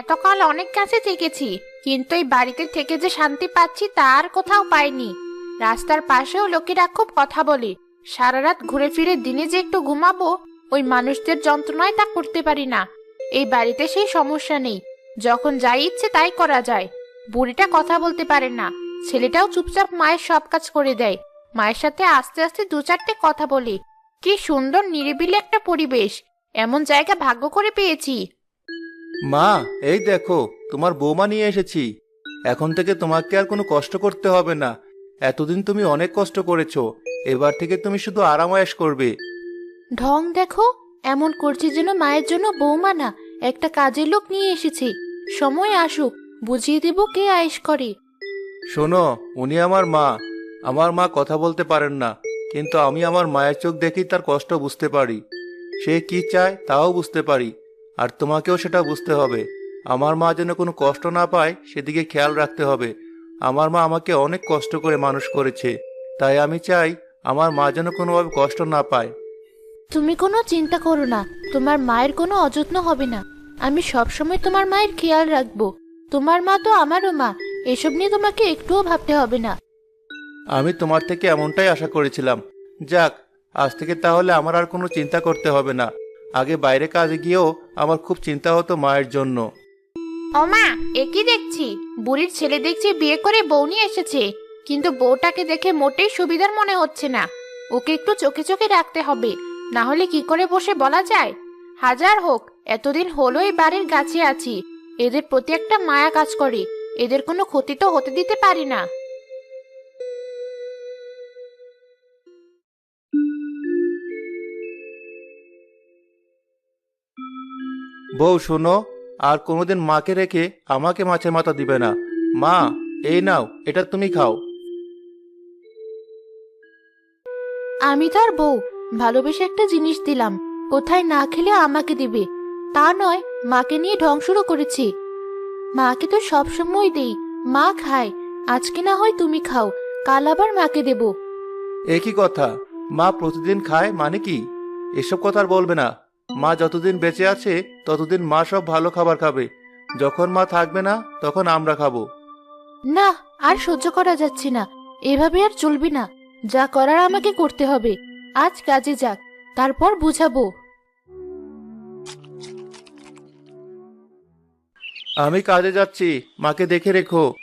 এতকাল অনেক কাছে থেকেছি, কিন্তু এই বাড়িতে থেকে যে শান্তি পাচ্ছি তা আর কোথাও পাইনি। রাস্তার পাশেও লোকেরা খুব কথা বলে সারা রাত ঘুরে ফিরে দিনে যে একটু ঘুমাবো, ওই মানুষদের যন্ত্রণায় তা করতে পারি না। এই বাড়িতে সেই সমস্যা নেই, যখন যাই ইচ্ছে তাই করা যায়। বুড়িটা কথা বলতে পারে না, ছেলেটাও চুপচাপ মায়ের সব কাজ করে দেয়, মায়ের সাথে আস্তে আস্তে দু চারটে কথা বলি। কি সুন্দর নিরিবিলি একটা পরিবেশ, এমন জায়গা ভাগ্য করে পেয়েছি। মা এই দেখো তোমার বৌমা নিয়ে এসেছি। এখন থেকে তোমাকে আর কোনো কষ্ট করতে হবে না। এতদিন তুমি অনেক কষ্ট করেছ এবার থেকে তুমি শুধু আরামায়াস করবে। ঢং দেখো এমন করছি যেন মায়ের জন্য বৌমা না একটা কাজের লোক নিয়ে এসেছি। সময় আসুক বুঝিয়ে দেব কে আয়েশ করে। শোনো উনি আমার মা। আমার মা কথা বলতে পারেন না কিন্তু আমি আমার মায়ের চোখ দেখি তার কষ্ট বুঝতে পারি। সে কি চায় তাও বুঝতে পারি। আর তোমাকেও সেটা বুঝতে হবে। আমার মা যেন কোনো কষ্ট না পায় সেদিকে খেয়াল রাখতে হবে। আমার মা আমাকে অনেক কষ্ট করে মানুষ করেছে। তাই আমি চাই আমার মা যেন কোনোভাবে কষ্ট না পায়। তুমি কোনো চিন্তা করো না। তোমার মায়ের কোনো অযত্ন হবে না। আমি সবসময় তোমার মায়ের খেয়াল রাখব। তোমার মা তো আমারও মা। এসব নিয়ে তোমাকে একটুও ভাবতে হবে না। আমি তোমার থেকে এমনটাই আশা করেছিলাম। যাক আজ থেকে তাহলে আমার আর কোনো চিন্তা করতে হবে না। আগে বাইরে কাজে গিয়েও আমার খুব চিন্তা হতো মায়ের জন্য। ও মা একই দেখছি? বুড়ির ছেলে দেখছি বিয়ে করে বউ নিয়ে এসেছে। কিন্তু বউটাকে দেখে মোটেই সুবিধার মনে হচ্ছে না। ওকে একটু চোখে চোখে রাখতে হবে, না হলে কি করে বসে বলা যায়? হাজার হোক, এতদিন হলো এই বাড়ির গাছে আছি। এদের প্রতি একটা মায়া কাজ করে, এদের কোনো ক্ষতি তো হতে দিতে পারি না। বউ শোনো আর কোনোদিন মাকে রেখে আমাকে মাছের মাথা দিবে না। মা এই নাও এটা তুমি খাও। আমি তার বউ ভালোবেসে একটা জিনিস দিলাম। কোথায় না খেলে আমাকে দিবে? তা নয় মাকে নিয়ে ঢং শুরু করেছি। মাকে তো সবসময় দেই মা খায়। আজকে না হয় তুমি খাও কাল আবার মাকে দেব। একই কথা মা প্রতিদিন খায় মানে কি? এসব কথা আর বলবে না। মা যতদিন বেঁচে আছে ততদিন মা সব ভালো খাবার খাবে। যখন মা থাকবে না তখন আমরা খাব। না আর সহ্য করা যাচ্ছে না। এভাবে আর চলবে না। যা করার আমাকে করতে হবে। আজ কাজে যাক তারপর বুঝাবো। আমি কাজে যাচ্ছি। মাকে দেখে রেখো।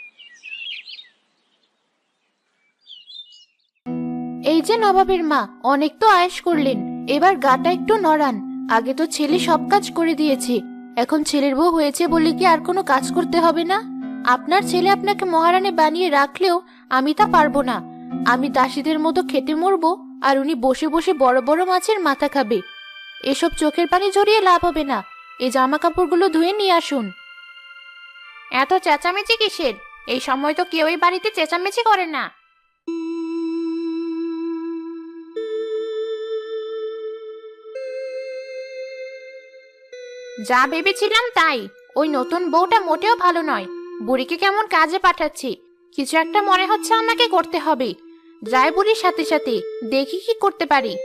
এই যে নবাবের মা অনেক তো আয়েশ করলেন। এবার গাটা একটু নড়ান। আগে তো ছেলে সব কাজ করে দিয়েছে। এখন ছেলের বউ হয়েছে বলে কি আর কোনো কাজ করতে হবে না? আপনার ছেলে আপনাকে মহারানী বানিয়ে রাখলেও আমি তা পারব না। আমি দাসীদের মতো খেতে মরবো আর উনি বসে বসে বড় বড় মাছের মাথা খাবে। এসব চোখের পানি জড়িয়ে লাভ হবে না। এই জামা কাপড়গুলো ধুয়ে নিয়ে আসুন। এত চেঁচামেচি কিসের? এই সময় তো কেউই বাড়িতে চেঁচামেচি করে না। যা ভেবেছিলাম তাই। ওই নতুন বউটা মোটেও ভালো নয়। বুড়িকে কেমন কাজে পাঠাচ্ছি। কিছু একটা মনে হচ্ছে আমাকে করতে হবে। যাই বুড়ির সাথে সাথে, দেখি কি করতে পারি।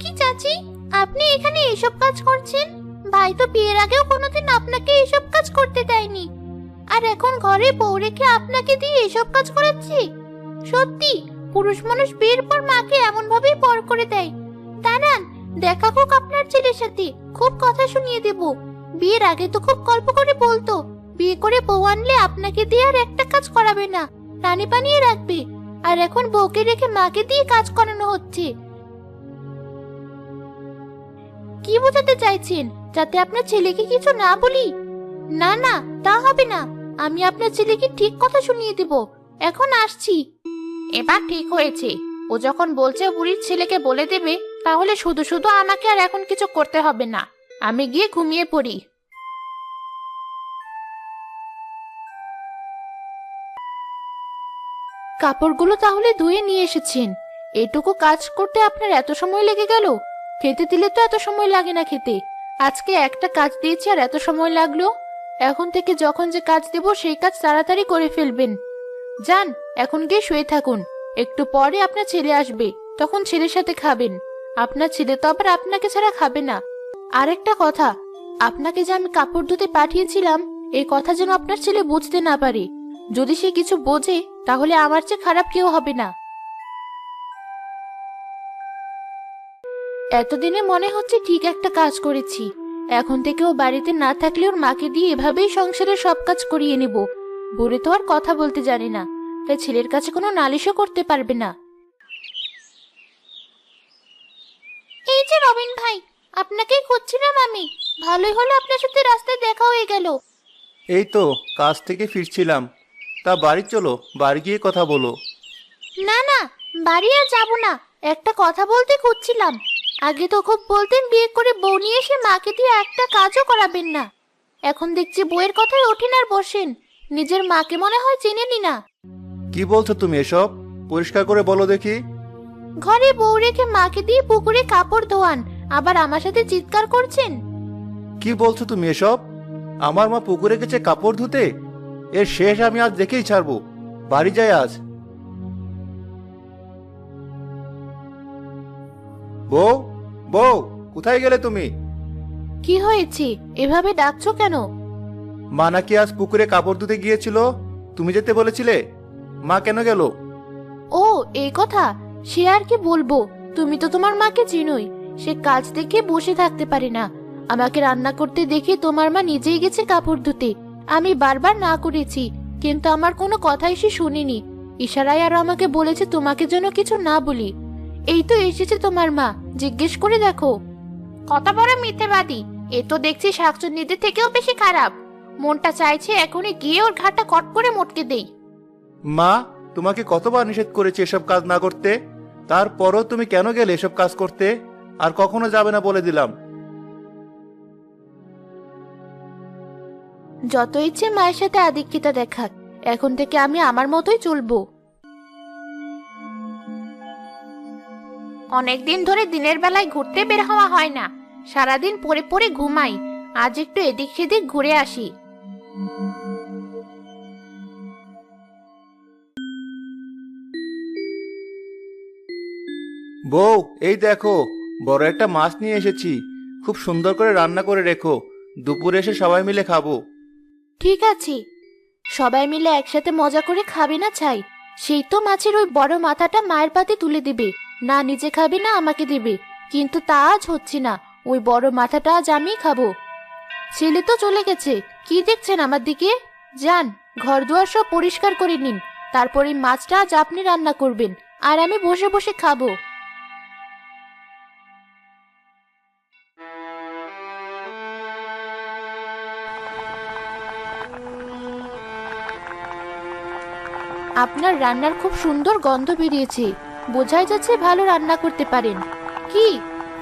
কি চাচি, আপনি এখানে এসব কাজ করছেন? ভাই তো বিয়ের আগেও কোনোদিন আপনাকে এসব কাজ করতে দেয়নি। আর এখন ঘরে বউ রেখে আপনাকে দিয়ে এসব কাজ করাচ্ছি? সত্যি? পুরুষ মানুষ বিয়ের পর মাকে এমন ভাবেই পর করে দেয়। দাঁড়ান, দেখা হোক আপনার ছেলের সাথে। খুব কথা শুনিয়ে দেব। বিয়ের আগে তো খুব গল্প করে বলতো। বিয়ে করে বউ আনলে আপনাকে দিয়ে আর একটা কাজ করাবে না। রানী বানিয়ে রাখবে। আর এখন বউকে রেখে মাকে দিয়ে কাজ করানো হচ্ছে। কি বোঝাতে চাইছেন? যাতে আপনার ছেলেকে কিছু না বলি? না না, তা হবে না। আমি আপনার ছেলেকে ঠিক কথা শুনিয়ে দেব। এখন আসছি। এবার ঠিক হয়েছে। ও যখন বলছে বুড়ির ছেলেকে বলে দেবে, তাহলে শুধু শুধু আমাকে আর এখন কিছু করতে হবে না। আমি গিয়ে ঘুমিয়ে পড়ি। কাপড়গুলো তাহলে ধুয়ে নিয়ে এসেছেন। এটুকু কাজ করতে আপনার এত সময় লেগে গেল? খেতে দিলে তো এত সময় লাগে না খেতে। আজকে একটা কাজ দিয়েছি আর এত সময় লাগল? এখন থেকে যখন যে কাজ দেব, সেই কাজ তাড়াতাড়ি করে ফেলবেন। যান এখন গিয়ে শুয়ে থাকুন। একটু পরে আপনার ছেলে আসবে, তখন ছেলের সাথে খাবেন। আপনার ছেলে তো আবার আপনাকে ছাড়া খাবে না। আরেকটা কথা, আপনাকে যে আমি কাপড় ধুতে পাঠিয়েছিলাম এই কথা যেন আপনার ছেলে বুঝতে না পারে। যদি সে কিছু বোঝে, তাহলে আমার চেয়ে খারাপ কেউ হবে না। এতদিনে মনে হচ্ছে ঠিক একটা কাজ করেছি। এখন থেকে ও বাড়িতে না থাকলে ওর মাকে দিয়ে এভাবেই সংসারের সব কাজ করিয়ে নেব। বুড়ি তো আর কথা বলতে জানে না। তাই ছেলের কাছে কোনো নালিশও করতে পারবে না। এই যে রবিন ভাই আপনাকেই খুঁজছিলাম আমি। ভালোই হলো আপনার সাথে রাস্তায় দেখা হয়ে গেল। এই তো কাজ থেকে ফিরছিলাম। তা বাড়ি চলো বাড়ি গিয়ে কথা বলো। না না বাড়ি আর যাব না। একটা কথা বলতে খুঁজছিলাম। আগে তো খুব বলতেন বিয়ে করে বউ নিয়ে এসে মাকে দিয়ে একটা কাজও করাবেন না। এখন দেখছি বউয়ের কথায় ওঠেন আর বসেন। নিজের মাকে মনে হয় চেনেনি না। কি বলছো তুমি এসব? পরিষ্কার করে বলো দেখি। ঘরে বউ রেখে মাকে দিয়ে পুকুরে কাপড় ধোয়ান আবার আমার সাথে চিৎকার করছেন? কি বলছো তুমি এসব? আমার মা পুকুরে গেছে কাপড় ধুতে? এর শেষ আমি আজ দেখেই ছাড়বো। বাড়ি যাই আজ। বউ বউ কোথায় গেলে তুমি? কি হয়েছে? এভাবে ডাকছো কেন? মা নাকি আজ পুকুরে কাপড় ধুতে গিয়েছিল? তুমি যেতে বলেছিলে? মা কেন গেল? ও এই কথা। সে আর কি বলব? তুমি তো তোমার মাকে চিনোই। সে কাজ দেখে বসে থাকতে পারে না। আমাকে রান্না করতে দেখে তোমার মা নিজেই গেছে কাপড় ধুতে। আমি বারবার না করেছি কিন্তু আমার কোনো কথাই সে শুনিনি। ইশারায় আর আমাকে বলেছে তোমাকে যেন কিছু না বলি। এই তো এসেছে তোমার মা জিজ্ঞেস করে দেখো। কত বড় মিথ্যেবাদী। এ তো দেখছি শাকচুন্নিদের থেকেও বেশি খারাপ। মনটা চাইছে এখনই গিয়ে ওর ঘাটটা কট করে মটকে দেই। মা, তোমাকে কতবার নিষেধ করেছি এসব কাজ না করতে? তারপরও তুমি কেন গেলে এসব কাজ করতে? আর কখনো যাবে না বলে দিলাম। যত ইচ্ছে মায়ের সাথে আদিক্ষিতা দেখাক। এখন থেকে আমি আমার মতোই চলবো। অনেকদিন ধরে দিনের বেলায় ঘুরতে বের হওয়া হয় না। সারাদিন পরে পরে ঘুমাই। আজ একটু এদিক সেদিক ঘুরে আসি। বউ, এই দেখো, বড় একটা মাছ নিয়ে এসেছি। খুব সুন্দর করে রান্না করে রেখো। দুপুরে এসে সবাই মিলে খাব। ঠিক আছে। সবাই মিলে একসাথে মজা করে খাবে না চাই সেই তো মাছের ওই বড় মাথাটা মায়ের পাতে তুলে দিবে। না নিজে খাবে, না আমাকে দিবে। কিন্তু তা আজ হচ্ছে না। ওই বড় মাথাটা আজ আমিই খাব। ছেলে তো চলে গেছে। কি দেখছেন আমার দিকে? যান ঘর দুয়ার সব পরিষ্কার করে নিন। তারপরে মাছটা আজ আপনি রান্না করবেন। আর আমি বসে বসে খাব। আপনার রান্নার খুব সুন্দর গন্ধ বেরিয়েছে। বোঝাই যাচ্ছে ভালো রান্না করতে পারেন। কি?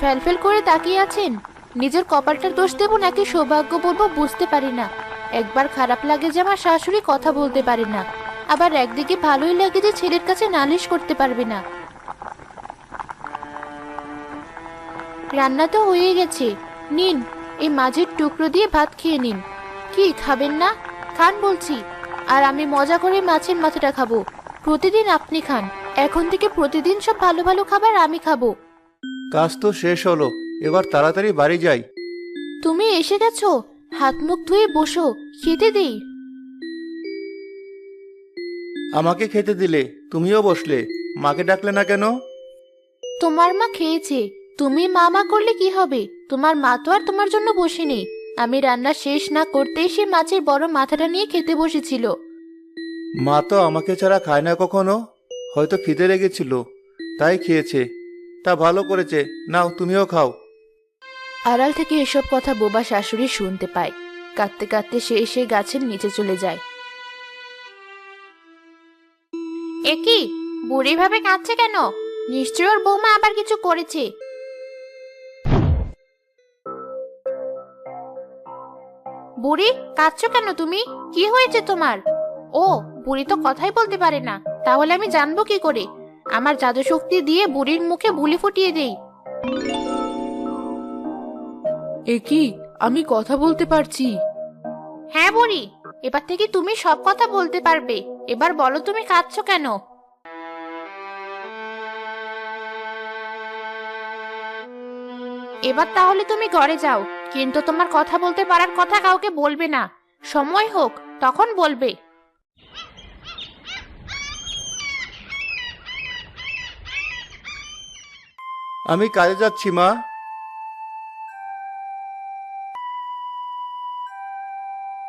ফেলফেল করে তাকিয়ে আছেন? নিজের কপালটার দোষ দেব নাকি সৌভাগ্য বলব বুঝতে পারি না। একবার খারাপ লাগে যে আমার শাশুড়ি কথা বলতে পারে না। আবার একদিকে ভালোই লাগে যে ছেলের কাছে নালিশ করতে পারবে না। রান্না তো হয়ে গেছে। নিন, এই মাঝের টুকরো দিয়ে ভাত খেয়ে নিন। কি, খাবেন না? খান বলছি। আর আমি মজা করে মাছের মাথাটা খাব। প্রতিদিন আপনি খান। এখন থেকে প্রতিদিন সব ভালো ভালো খাবার আমি খাব। কাজ তো শেষ হলো। এবার তাড়াতাড়ি বাড়ি যাই। তুমি এসে গেছো? হাত মুখ ধুয়ে বসো। খেতে দেই। আমাকে খেতে দিলে তুমিও বসলে। মাকে ডাকলে না কেন? তোমার মা খেয়েছে। তুমি মা মা করলে কি হবে? তোমার মা তো আর তোমার জন্য বসেনি। আমি রান্না শেষ না করতেই সে মাছের বড় মাথাটা নিয়ে খেতে বসেছিল। মা তো আমাকে ছাড়া খায় না কখনো? হয়তো খিদে লেগেছিল তাই খেয়েছে। তা ভালো করেছে নাও তুমিও খাও। আড়াল থেকে এসব কথা বোবা শাশুড়ি শুনতে পায়। কাঁদতে কাঁদতে সে এসে গাছের নিচে চলে যায়। একি বুড়ি ভাবে কাঁদছে কেন? নিশ্চয় ওর বৌমা আবার কিছু করেছে। বুড়ি কাঁদছো কেন তুমি? কি হয়েছে তোমার? ও বুড়ি তো কথাই বলতে পারে না। তাহলে আমি জানব কি করে? আমার জাদু শক্তি দিয়ে বুড়ির মুখে বুলি ফুটিয়ে দেই। এ কি? আমি কথা বলতে পারছি। হ্যাঁ বুড়ি এবার থেকে তুমি সব কথা বলতে পারবে। এবার বলো তুমি কাঁদছো কেন? এবার তাহলে তুমি ঘরে যাও। কিন্তু তোমার কথা বলতে পারার কথা কাউকে বলবে না। সময় হোক তখন বলবে। আমি কাজে যাচ্ছি মা।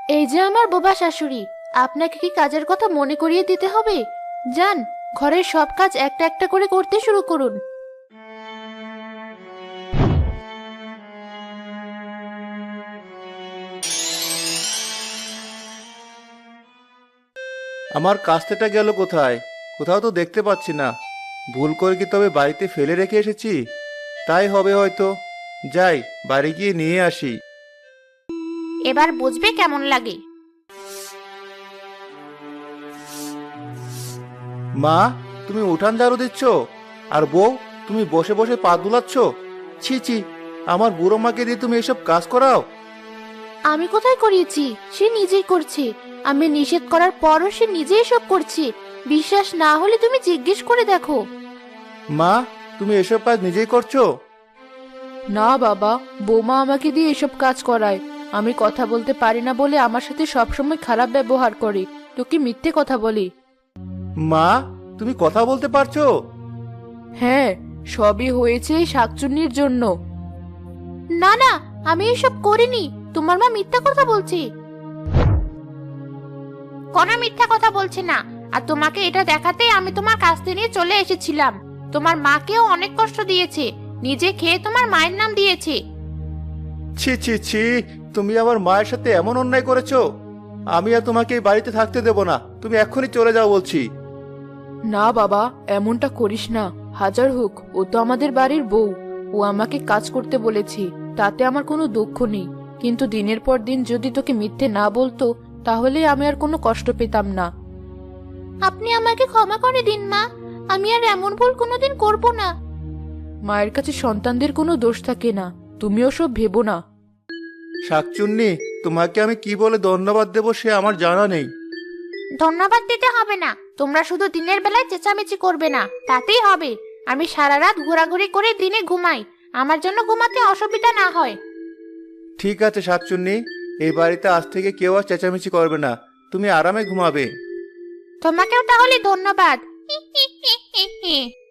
এই যে আমার বোবা শাশুড়ি আপনাকে কি কাজের কথা মনে করিয়ে দিতে হবে? যান ঘরের সব কাজ একটা একটা করে করতে শুরু করুন। আমার কাস্তেটা গেল কোথায়? কোথাও তো দেখতে পাচ্ছি না। ভুল করে কি তবে বাড়িতে ফেলে রেখে এসেছি? তাই হবে হয়তো। যাই বাড়ি গিয়ে নিয়ে আসি। এবার বুঝবে কেমন লাগে। মা তুমি উঠান ঝাড়ু দিচ্ছ? আর বউ তুমি বসে বসে পা দুলাচ্ছ? ছি ছি আমার বুড়ো মাকে দিয়ে তুমি এসব কাজ করাও। আমি কোথায় করিয়েছি? সে নিজেই করছে। আমি নিষেধ করার পরও সে নিজেই সব করছে। বিশ্বাস না হলে তুমি জিজ্ঞেস করে দেখো। মা তুমি এসব কাজ নিজেই করছ? না বাবা বৌমা আমাকে দিয়ে এসব কাজ করায়। আমি কথা বলতে পারি না বলে আমার সাথে সবসময় খারাপ ব্যবহার করে। তোকে মিথ্যে কথা বলি। মা তুমি কথা বলতে পারছ? হ্যাঁ সবই হয়েছে এই শাকচুন্নির জন্য। না না আমি এসব করিনি। তোমার মা মিথ্যা কথা বলছে। কোনো মিথ্যা কথা বলছে না। আর তোমাকে এটা দেখাতেই আমি তোমার কাস্তে নিয়ে চলে এসেছিলাম। তোমার মাকেও অনেক কষ্ট দিয়েছে। নিজে খেয়ে তোমার মায়ের নাম দিয়েছে। ছি ছি ছি তুমি আমার মায়ের সাথে এমন অন্যায় করেছ? আমি আর তোমাকে এই বাড়িতে থাকতে দেব না। তুমি এক্ষুনি চলে যাও বলছি। না বাবা এমনটা করিস না। হাজার হোক ও তো আমাদের বাড়ির বউ। ও আমাকে কাজ করতে বলেছে। তাতে আমার কোনো দুঃখ নেই। কিন্তু দিনের পর দিন যদি তোকে মিথ্যে না বলতো তাহলে আমি আর কোনো কষ্ট পেতাম না। আপনি আমাকে ক্ষমা করে দিন মা। আমি আর এমন ভুল কোনোদিন করব না। মায়ের কাছে সন্তানদের কোনো দোষ থাকে না। তুমিও সব ভেবো না। শাকচুন্নি তোমাকে আমি কি বলে ধন্যবাদ দেবো সে আমার জানা নেই। ধন্যবাদ দিতে হবে না। তোমরা শুধু দিনের বেলায় চেঁচামেচি করবে না। তাতেই হবে। আমি সারা রাত ঘোরাঘুরি করে দিনে ঘুমাই। আমার জন্য ঘুমাতে অসুবিধা না হয়। ঠিক আছে শাকচুন্নি। এই বাড়িতে আজ থেকে কেউ আর চেঁচামেচি করবে না। তুমি আরামে ঘুমাবে। তোমাকেও তাহলে ধন্যবাদ।